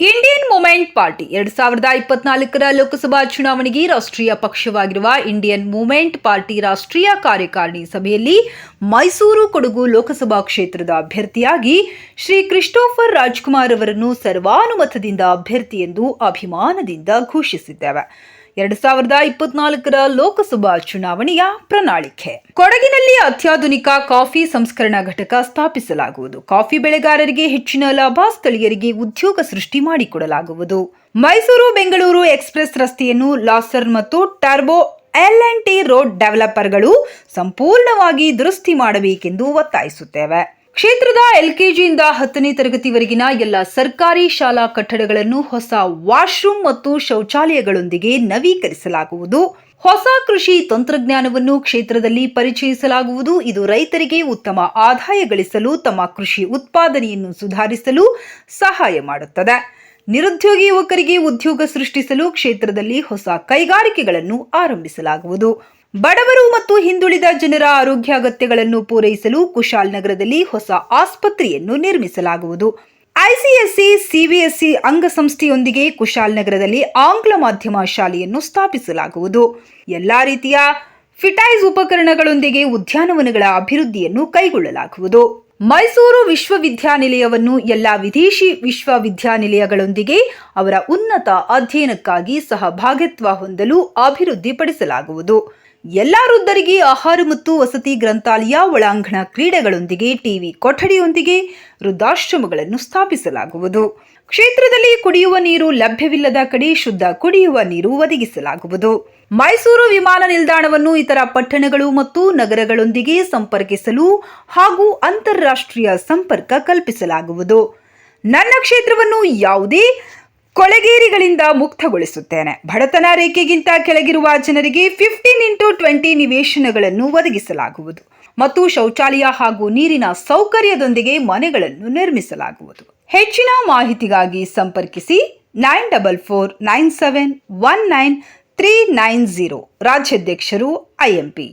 Indian movement party ಎರಡ್ ಸಾವಿರದ ಇಪ್ಪತ್ನಾಲ್ಕರ ಲೋಕಸಭಾ ಚುನಾವಣೆಗೆ ರಾಷ್ಟ್ರೀಯ ಪಕ್ಷವಾಗಿರುವ ಇಂಡಿಯನ್ ಮೂವ್ಮೆಂಟ್ ಪಾರ್ಟಿ ರಾಷ್ಟ್ರೀಯ ಕಾರ್ಯಕಾರಿಣಿ ಸಭೆಯಲ್ಲಿ ಮೈಸೂರು ಕೊಡಗು ಲೋಕಸಭಾ ಕ್ಷೇತ್ರದ ಅಭ್ಯರ್ಥಿಯಾಗಿ ಶ್ರೀ ಕ್ರಿಸ್ಟೋಫರ್ ರಾಜ್ಕುಮಾರ್ ಅವರನ್ನು ಸರ್ವಾನುಮತದಿಂದ ಅಭ್ಯರ್ಥಿ ಎಂದು ಅಭಿಮಾನದಿಂದ ಘೋಷಿಸಿದ್ದೇವೆ. ಎರಡ್ ಸಾವಿರದ ಇಪ್ಪತ್ನಾಲ್ಕರ ಲೋಕಸಭಾ ಚುನಾವಣೆಯ ಪ್ರಣಾಳಿಕೆ. ಕೊಡಗಿನಲ್ಲಿ ಅತ್ಯಾಧುನಿಕ ಕಾಫಿ ಸಂಸ್ಕರಣಾ ಘಟಕ ಸ್ಥಾಪಿಸಲಾಗುವುದು. ಕಾಫಿ ಬೆಳೆಗಾರರಿಗೆ ಹೆಚ್ಚಿನ ಲಾಭ, ಸ್ಥಳೀಯರಿಗೆ ಉದ್ಯೋಗ ಸೃಷ್ಟಿ ಮಾಡಿಕೊಡಲಾಗುವುದು. ಮೈಸೂರು ಬೆಂಗಳೂರು ಎಕ್ಸ್ಪ್ರೆಸ್ ರಸ್ತೆಯನ್ನು ಲಾಸರ್ ಮತ್ತು ಟರ್ಬೋ ಎಲ್ ಟಿ ರೋಡ್ ಡೆವಲಪರ್ಗಳು ಸಂಪೂರ್ಣವಾಗಿ ದುರಸ್ತಿ ಮಾಡಬೇಕೆಂದು ಒತ್ತಾಯಿಸುತ್ತೇವೆ. ಕ್ಷೇತ್ರದ ಎಲ್ಕೆಜಿಯಿಂದ ಹತ್ತನೇ ತರಗತಿವರೆಗಿನ ಎಲ್ಲ ಸರ್ಕಾರಿ ಶಾಲಾ ಕಟ್ಟಡಗಳನ್ನು ಹೊಸ ವಾಶ್ರೂಮ್ ಮತ್ತು ಶೌಚಾಲಯಗಳೊಂದಿಗೆ ನವೀಕರಿಸಲಾಗುವುದು. ಹೊಸ ಕೃಷಿ ತಂತ್ರಜ್ಞಾನವನ್ನು ಕ್ಷೇತ್ರದಲ್ಲಿ ಪರಿಚಯಿಸಲಾಗುವುದು. ಇದು ರೈತರಿಗೆ ಉತ್ತಮ ಆದಾಯ ಗಳಿಸಲು, ತಮ್ಮ ಕೃಷಿ ಉತ್ಪಾದನೆಯನ್ನು ಸುಧಾರಿಸಲು ಸಹಾಯ ಮಾಡುತ್ತದೆ. ನಿರುದ್ಯೋಗಿ ಯುವಕರಿಗೆ ಉದ್ಯೋಗ ಸೃಷ್ಟಿಸಲು ಕ್ಷೇತ್ರದಲ್ಲಿ ಹೊಸ ಕೈಗಾರಿಕೆಗಳನ್ನು ಆರಂಭಿಸಲಾಗುವುದು. ಬಡವರು ಮತ್ತು ಹಿಂದುಳಿದ ಜನರ ಆರೋಗ್ಯ ಅಗತ್ಯಗಳನ್ನು ಪೂರೈಸಲು ಕುಶಾಲ್ ನಗರದಲ್ಲಿ ಹೊಸ ಆಸ್ಪತ್ರೆಯನ್ನು ನಿರ್ಮಿಸಲಾಗುವುದು. ಐಸಿಎಸ್ಸಿ ಸಿಬಿಎಸ್ಇ ಅಂಗಸಂಸ್ಥೆಯೊಂದಿಗೆ ಕುಶಾಲ್ ನಗರದಲ್ಲಿ ಆಂಗ್ಲ ಮಾಧ್ಯಮ ಶಾಲೆಯನ್ನು ಸ್ಥಾಪಿಸಲಾಗುವುದು. ಎಲ್ಲ ರೀತಿಯ ಫಿಟೈಸ್ ಉಪಕರಣಗಳೊಂದಿಗೆ ಉದ್ಯಾನವನಗಳ ಅಭಿವೃದ್ಧಿಯನ್ನು ಕೈಗೊಳ್ಳಲಾಗುವುದು. ಮೈಸೂರು ವಿಶ್ವವಿದ್ಯಾನಿಲಯವನ್ನು ಎಲ್ಲ ವಿದೇಶಿ ವಿಶ್ವವಿದ್ಯಾನಿಲಯಗಳೊಂದಿಗೆ ಅವರ ಉನ್ನತ ಅಧ್ಯಯನಕ್ಕಾಗಿ ಸಹಭಾಗಿತ್ವ ಹೊಂದಲು ಅಭಿವೃದ್ಧಿಪಡಿಸಲಾಗುವುದು. ಎಲ್ಲ ವೃದ್ಧರಿಗೆ ಆಹಾರ ಮತ್ತು ವಸತಿ ಗ್ರಂಥಾಲಯ ಒಳಾಂಗಣ ಕ್ರೀಡೆಗಳೊಂದಿಗೆ ಟಿವಿ ಕೊಠಡಿಯೊಂದಿಗೆ ವೃದ್ಧಾಶ್ರಮಗಳನ್ನು ಸ್ಥಾಪಿಸಲಾಗುವುದು. ಕ್ಷೇತ್ರದಲ್ಲಿ ಕುಡಿಯುವ ನೀರು ಲಭ್ಯವಿಲ್ಲದ ಕಡೆ ಶುದ್ಧ ಕುಡಿಯುವ ನೀರು ಒದಗಿಸಲಾಗುವುದು. ಮೈಸೂರು ವಿಮಾನ ನಿಲ್ದಾಣವನ್ನು ಇತರ ಪಟ್ಟಣಗಳು ಮತ್ತು ನಗರಗಳೊಂದಿಗೆ ಸಂಪರ್ಕಿಸಲು ಹಾಗೂ ಅಂತಾರಾಷ್ಟ್ರೀಯ ಸಂಪರ್ಕ ಕಲ್ಪಿಸಲಾಗುವುದು. ನನ್ನ ಕ್ಷೇತ್ರವನ್ನು ಯಾವುದೇ ಕೊಳೆಗೇರಿಗಳಿಂದ ಮುಕ್ತಗೊಳಿಸುತ್ತೇನೆ. ಬಡತನ ರೇಖೆಗಿಂತ ಕೆಳಗಿರುವ ಜನರಿಗೆ ಫಿಫ್ಟೀನ್ ಇಂಟು ಟ್ವೆಂಟಿ ನಿವೇಶನಗಳನ್ನು ಒದಗಿಸಲಾಗುವುದು. ಮತ್ತು ಶೌಚಾಲಯ ಹಾಗೂ ನೀರಿನ ಸೌಕರ್ಯದೊಂದಿಗೆ ಮನೆಗಳನ್ನು ನಿರ್ಮಿಸಲಾಗುವುದು. ಹೆಚ್ಚಿನ ಮಾಹಿತಿಗಾಗಿ ಸಂಪರ್ಕಿಸಿ nine double four nine seven one nine three nine zero ರಾಜ್ಯಾಧ್ಯಕ್ಷರು ಐಎಂಪಿ.